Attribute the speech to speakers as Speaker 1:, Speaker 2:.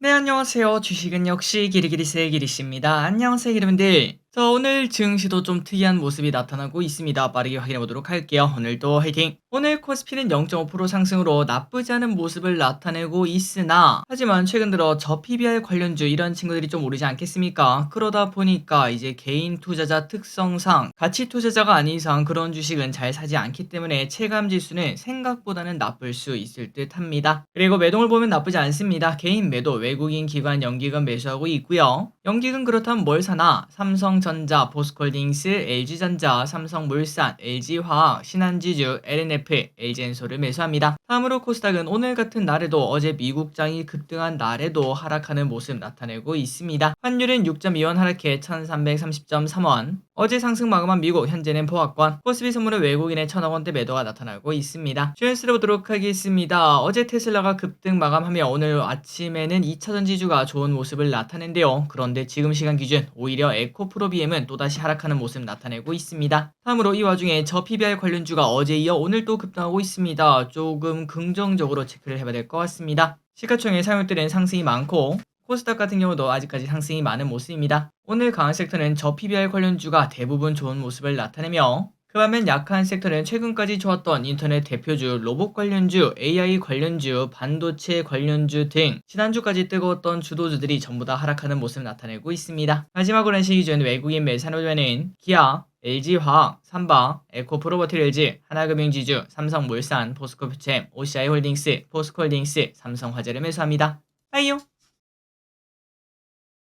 Speaker 1: 네, 안녕하세요. 주식은 역시 기리기리스의 기리씨입니다. 안녕하세요, 여러분들. 자, 오늘 증시도 좀 특이한 모습이 나타나고 있습니다. 빠르게 확인해 보도록 할게요. 오늘도 화이팅! 오늘 코스피는 0.5% 상승으로 나쁘지 않은 모습을 나타내고 있으나 하지만 최근 들어 저 PBR 관련주 이런 친구들이 좀 오르지 않겠습니까? 그러다 보니까 이제 개인 투자자 특성상 가치 투자자가 아닌 이상 그런 주식은 잘 사지 않기 때문에 체감 지수는 생각보다는 나쁠 수 있을 듯 합니다. 그리고 매동을 보면 나쁘지 않습니다. 개인 매도 외국인 기관 연기금 매수하고 있고요. 연기금 그렇다면 뭘 사나? 삼성전자, 보스콜딩스, LG전자, 삼성물산, LG화학, 신한지주, LNF, LG엔소를 매수합니다. 다음으로 코스닥은 오늘 같은 날에도 어제 미국장이 급등한 날에도 하락하는 모습 나타내고 있습니다. 환율은 6.2원 하락해 1330.3원. 어제 상승 마감한 미국 현재는 보합권. 코스피 선물은 외국인의 천억 원대 매도가 나타나고 있습니다. 주연스를 보도록 하겠습니다. 어제 테슬라가 급등 마감하며 오늘 아침에는 2차전 지주가 좋은 모습을 나타낸데요. 그런데 지금 시간 기준 오히려 에코프로비엠은 또다시 하락하는 모습 나타내고 있습니다. 다음으로 이 와중에 저 PBR 관련주가 어제 이어 오늘 또 급등하고 있습니다. 조금 긍정적으로 체크를 해봐야 될 것 같습니다. 시가총액 사용들은 상승이 많고 코스닥 같은 경우도 아직까지 상승이 많은 모습입니다. 오늘 강한 섹터는 저 PBR 관련주가 대부분 좋은 모습을 나타내며 그 반면 약한 섹터는 최근까지 좋았던 인터넷 대표주, 로봇 관련주, AI 관련주, 반도체 관련주 등 지난주까지 뜨거웠던 주도주들이 전부 다 하락하는 모습을 나타내고 있습니다. 마지막으로 시기 준 외국인 매산호주에는 기아, LG화학, 삼방, 에코프로버티리즈, 하나금융지주, 삼성물산, 포스코프챔, OCI홀딩스, 포스코홀딩스, 삼성화재를 매수합니다. 하이요!